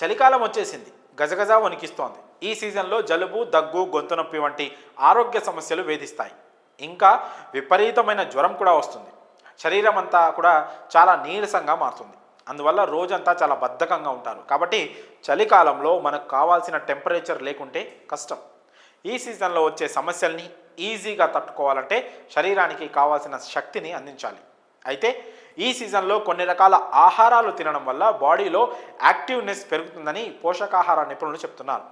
చలికాలం వచ్చేసింది. గజగజ వణికిస్తోంది. ఈ సీజన్లో జలుబు దగ్గు గొంతు నొప్పి వంటి ఆరోగ్య సమస్యలు వేధిస్తాయి. ఇంకా విపరీతమైన జ్వరం కూడా వస్తుంది. శరీరం అంతా కూడా చాలా నీరసంగా మారుతుంది. అందువల్ల రోజంతా చాలా బద్ధకంగా ఉంటారు. కాబట్టి చలికాలంలో మనకు కావాల్సిన టెంపరేచర్ లేకుంటే కష్టం. ఈ సీజన్లో వచ్చే సమస్యల్ని ఈజీగా తట్టుకోవాలంటే శరీరానికి కావాల్సిన శక్తిని అందించాలి. అయితే ఈ సీజన్లో కొన్ని రకాల ఆహారాలు తినడం వల్ల బాడీలో యాక్టివ్నెస్ పెరుగుతుందని పోషకాహార నిపుణులు చెప్తున్నారు.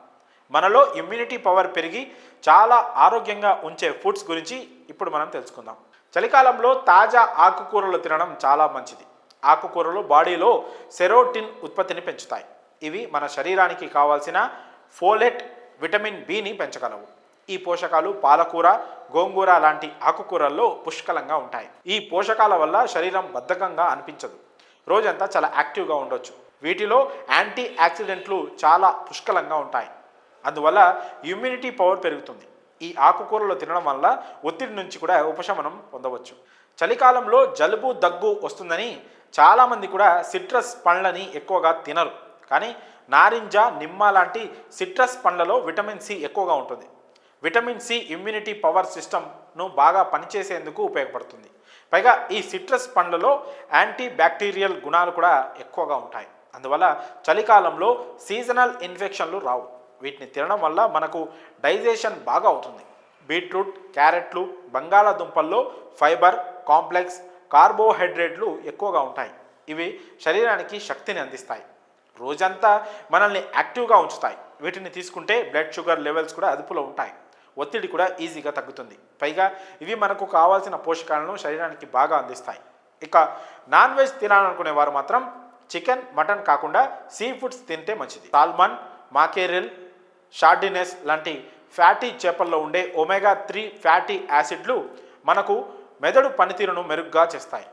మనలో ఇమ్యూనిటీ పవర్ పెరిగి చాలా ఆరోగ్యంగా ఉంచే ఫుడ్స్ గురించి ఇప్పుడు మనం తెలుసుకుందాం. చలికాలంలో తాజా ఆకుకూరలు తినడం చాలా మంచిది. ఆకుకూరలు బాడీలో సెరోటిన్ ఉత్పత్తిని పెంచుతాయి. ఇవి మన శరీరానికి కావాల్సిన ఫోలెట్ విటమిన్ బిని పెంచగలవు. ఈ పోషకాలు పాలకూర గోంగూర లాంటి ఆకుకూరల్లో పుష్కలంగా ఉంటాయి. ఈ పోషకాల వల్ల శరీరం బద్ధకంగా అనిపించదు. రోజంతా చాలా యాక్టివ్గా ఉండొచ్చు. వీటిలో యాంటీ యాక్సిడెంట్లు చాలా పుష్కలంగా ఉంటాయి. అందువల్ల ఇమ్యూనిటీ పవర్ పెరుగుతుంది. ఈ ఆకుకూరలు తినడం వల్ల ఒత్తిడి నుంచి కూడా ఉపశమనం పొందవచ్చు. చలికాలంలో జలుబు దగ్గు వస్తుందని చాలామంది కూడా సిట్రస్ పండ్లని ఎక్కువగా తినరు. కానీ నారింజ నిమ్మ లాంటి సిట్రస్ పండ్లలో విటమిన్ సి ఎక్కువగా ఉంటుంది. విటమిన్ సి ఇమ్యూనిటీ పవర్ సిస్టమ్ను బాగా పనిచేసేందుకు ఉపయోగపడుతుంది. పైగా ఈ సిట్రస్ పండ్లలో యాంటీ బ్యాక్టీరియల్ గుణాలు కూడా ఎక్కువగా ఉంటాయి. అందువల్ల చలికాలంలో సీజనల్ ఇన్ఫెక్షన్లు రావు. వీటిని తినడం వల్ల మనకు డైజెషన్ బాగా అవుతుంది. బీట్రూట్ క్యారెట్లు బంగాళాదుంపల్లో ఫైబర్ కాంప్లెక్స్ కార్బోహైడ్రేట్లు ఎక్కువగా ఉంటాయి. ఇవి శరీరానికి శక్తిని అందిస్తాయి. రోజంతా మనల్ని యాక్టివ్గా ఉంచుతాయి. వీటిని తీసుకుంటే బ్లడ్ షుగర్ లెవెల్స్ కూడా అదుపులో ఉంటాయి. ఒత్తిడి కూడా ఈజీగా తగ్గుతుంది. పైగా ఇవి మనకు కావాల్సిన పోషకాలను శరీరానికి బాగా అందిస్తాయి. ఇక నాన్ వెజ్ తినాలనుకునే వారు మాత్రం చికెన్ మటన్ కాకుండా సీ ఫుడ్స్ తింటే మంచిది. సాల్మన్ మాకేరిల్ షార్డినెస్ లాంటి ఫ్యాటీ చేపల్లో ఉండే ఒమేగా త్రీ ఫ్యాటీ యాసిడ్లు మనకు మెదడు పనితీరును మెరుగ్గా చేస్తాయి.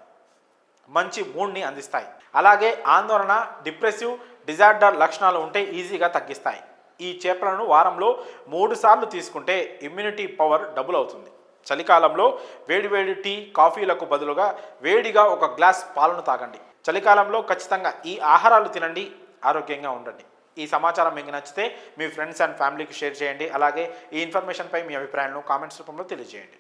మంచి మూడ్ని అందిస్తాయి. అలాగే ఆందోళన డిప్రెసివ్ డిజార్డర్ లక్షణాలు ఉంటే ఈజీగా తగ్గిస్తాయి. ఈ చేపలను వారంలో మూడు సార్లు తీసుకుంటే ఇమ్యూనిటీ పవర్ డబుల్ అవుతుంది. చలికాలంలో వేడివేడి టీ కాఫీలకు బదులుగా వేడిగా ఒక గ్లాస్ పాలను తాగండి. చలికాలంలో ఖచ్చితంగా ఈ ఆహారాలు తినండి ఆరోగ్యంగా ఉండండి. ఈ సమాచారం మీకు నచ్చితే మీ ఫ్రెండ్స్ అండ్ ఫ్యామిలీకి షేర్ చేయండి. అలాగే ఈ ఇన్ఫర్మేషన్పై మీ అభిప్రాయాలను కామెంట్స్ రూపంలో తెలియజేయండి.